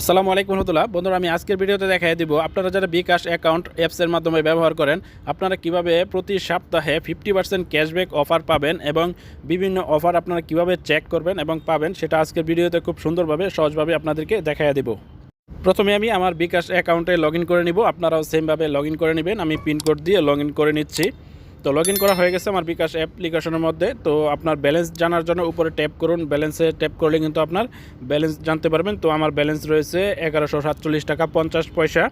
আসসালামু আলাইকুম রহমতুল্লাহ। বন্ধুরা, আমি আজকের ভিডিওতে দেখাই দিব, আপনারা যারা বিকাশ অ্যাকাউন্ট অ্যাপসের মাধ্যমে ব্যবহার করেন, আপনারা কীভাবে প্রতি সপ্তাহে ফিফটি পার্সেন্ট ক্যাশব্যাক অফার পাবেন এবং বিভিন্ন অফার আপনারা কীভাবে চেক করবেন এবং পাবেন, সেটা আজকের ভিডিওতে খুব সুন্দরভাবে, সহজভাবে আপনাদেরকে দেখাই দিব। প্রথমে আমি আমার বিকাশ অ্যাকাউন্টে লগ করে নিব, আপনারাও সেমভাবে লগ করে নেবেন, আমি পিন কোড দিয়ে লগ করে নিচ্ছি। তো লগ করা হয়ে গেছে আমার বিকাশ অ্যাপ্লিকেশনের মধ্যে। তো আপনার ব্যালেন্স জানার জন্য উপরে ট্যাপ করুন। ব্যালেন্সে ট্যাপ করলে কিন্তু আপনার ব্যালেন্স জানতে পারবেন। তো আমার ব্যালেন্স রয়েছে এগারোশো সাতচল্লিশ টাকা পঞ্চাশ পয়সা।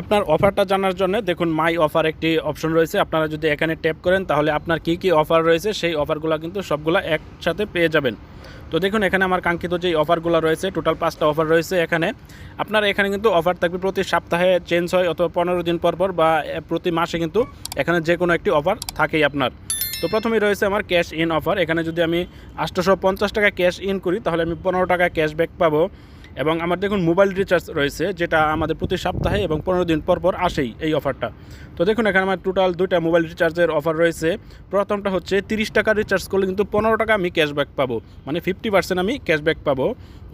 আপনার অফারটা জানার জন্য দেখুন মাই অফার একটি অপশন রয়েছে। আপনারা যদি এখানে ট্যাপ করেন, তাহলে আপনার কি কি অফার রয়েছে, সেই অফারগুলো কিন্তু সবগুলো একসাথে পেয়ে যাবেন। তো দেখুন, এখানে আমার কাঙ্ক্ষিত যে অফারগুলো রয়েছে টোটাল পাঁচটা অফার রয়েছে এখানে। আপনার এখানে কিন্তু অফার থাকবে প্রতি সপ্তাহে চেঞ্জ হয়, অথবা পনেরো দিন পর পর বা প্রতি মাসে কিন্তু এখানে যে কোনো একটি অফার থাকেই আপনার। তো প্রথমেই রয়েছে আমার ক্যাশ ইন অফার এখানে যদি আমি আটশোশো টাকা ক্যাশ ইন করি, তাহলে আমি পনেরো টাকা ক্যাশব্যাক পাবো। এবং আমার দেখুন মোবাইল রিচার্জ রয়েছে, যেটা আমাদের প্রতি সপ্তাহে এবং পনেরো দিন পর পর আসেই এই অফারটা তো দেখুন, এখানে আমার টোটাল দুইটা মোবাইল রিচার্জের অফার রয়েছে। প্রথমটা হচ্ছে তিরিশ টাকা রিচার্জ করলে কিন্তু পনেরো টাকা আমি ক্যাশব্যাক পাবো। মানে ফিফটি পার্সেন্ট আমি ক্যাশব্যাক পাবো।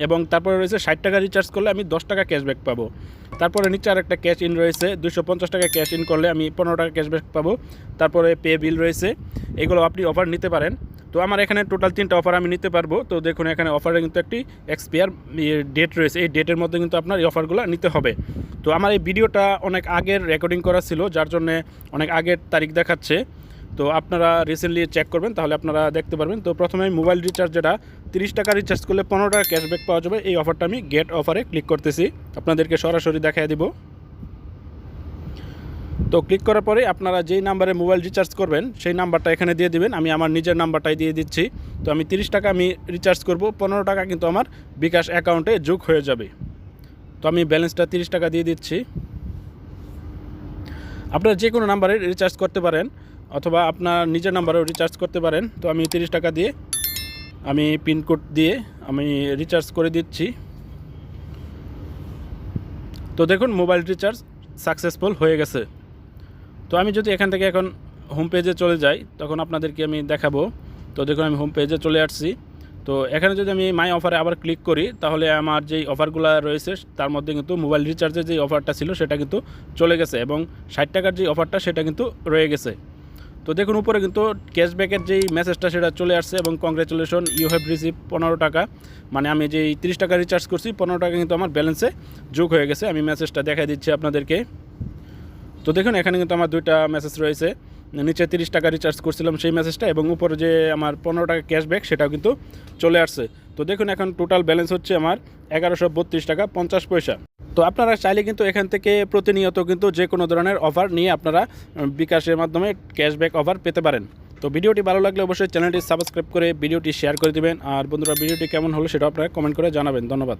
এবং তারপরে রয়েছে ষাট টাকা রিচার্জ করলে আমি দশ টাকা ক্যাশব্যাক পাবো। তারপরে নিচে আর একটা ক্যাশ ইন রয়েছে দুশো পঞ্চাশ টাকা ক্যাশ ইন করলে আমি পনেরো টাকা ক্যাশব্যাক পাবো। তারপরে পে বিল রয়েছে। এগুলো আপনি অফার নিতে পারেন। তো আমার এখানে টোটাল তিনটা অফার আমি নিতে পারব। তো দেখুন, এখানে অফারে কিন্তু একটি এক্সপায়ার ডেট রয়েছে। এই ডেটের মধ্যে কিন্তু আপনার এই অফারগুলো নিতে হবে। তো আমার এই ভিডিওটা অনেক আগের রেকর্ডিং করা ছিল, যার জন্যে অনেক আগের তারিখ দেখাচ্ছে। তো আপনারা রিসেন্টলি চেক করবেন, তাহলে আপনারা দেখতে পারবেন। তো প্রথমে আমি মোবাইল রিচার্জ যেটা, তিরিশ টাকা রিচার্জ করলে পনেরো টাকা ক্যাশব্যাক পাওয়া যাবে। এই অফারটা আমি গেট অফারে ক্লিক করতেছি। আপনাদেরকে সরাসরি দেখাই দিব। তো ক্লিক করার পরে আপনারা যেই নাম্বারে মোবাইল রিচার্জ করবেন, সেই নাম্বারটা এখানে দিয়ে দিবেন। আমি আমার নিজের নাম্বারটাই দিয়ে দিচ্ছি। তো আমি তিরিশ টাকা আমি রিচার্জ করব। পনেরো টাকা কিন্তু আমার বিকাশ অ্যাকাউন্টে যোগ হয়ে যাবে। তো আমি ব্যালেন্সটা তিরিশ টাকা দিয়ে দিচ্ছি। আপনারা যে কোনো নাম্বারে রিচার্জ করতে পারেন, অথবা আপনার নিজের নাম্বারেও রিচার্জ করতে পারেন। তো আমি তিরিশ টাকা দিয়ে আমি পিনকোড দিয়ে আমি রিচার্জ করে দিচ্ছি। তো দেখুন মোবাইল রিচার্জ সাকসেসফুল হয়ে গেছে। তো আমি যদি এখান থেকে এখন হোম পেজে চলে যাই, তখন আপনাদেরকে আমি দেখাবো। তো দেখুন, আমি হোম পেজে চলে আসছি। তো এখানে যদি আমি মাই অফারে আবার ক্লিক করি, তাহলে আমার যেই অফারগুলো রয়েছে, তার মধ্যে কিন্তু মোবাইল রিচার্জের যে অফারটা ছিল, সেটা কিন্তু চলে গেছে এবং ষাট টাকার যে অফারটা সেটা কিন্তু রয়ে গেছে। তো দেখুন, উপরে কিন্তু ক্যাশব্যাকের যেই মেসেজটা সেটা চলে আসছে এবং কংগ্রেচুলেশন ইউ হ্যাভ রিসিভ পনেরো টাকা। মানে আমি যেই তিরিশ টাকা রিচার্জ করছি, পনেরো টাকা কিন্তু আমার ব্যালেন্সে যোগ হয়ে গেছে। আমি মেসেজটা দেখাই দিচ্ছি আপনাদেরকে। তো দেখুন, এখানে কিন্তু আমার দুইটা মেসেজ রয়েছে। নিচে তিরিশ টাকা রিচার্জ করছিলাম সেই মেসেজটা এবং উপরে যে আমার পনেরো টাকা ক্যাশব্যাক সেটাও কিন্তু চলে আসছে। তো দেখুন, এখন টোটাল ব্যালেন্স হচ্ছে আমার এগারোশো বত্রিশ টাকা পঞ্চাশ পয়সা। তো আপনারা চাইলে কিন্তু এখান থেকে প্রতিনিয়ত কিন্তু যে কোনো ধরনের অফার নিয়ে আপনারা বিকাশের মাধ্যমে ক্যাশব্যাক অফার পেতে পারেন। তো ভিডিওটি ভালো লাগলে অবশ্যই চ্যানেলটি সাবস্ক্রাইব করে ভিডিওটি শেয়ার করে দিবেন। আর বন্ধুরা, ভিডিওটি কেমন হলো সেটা আপনারা কমেন্ট করে জানাবেন। ধন্যবাদ।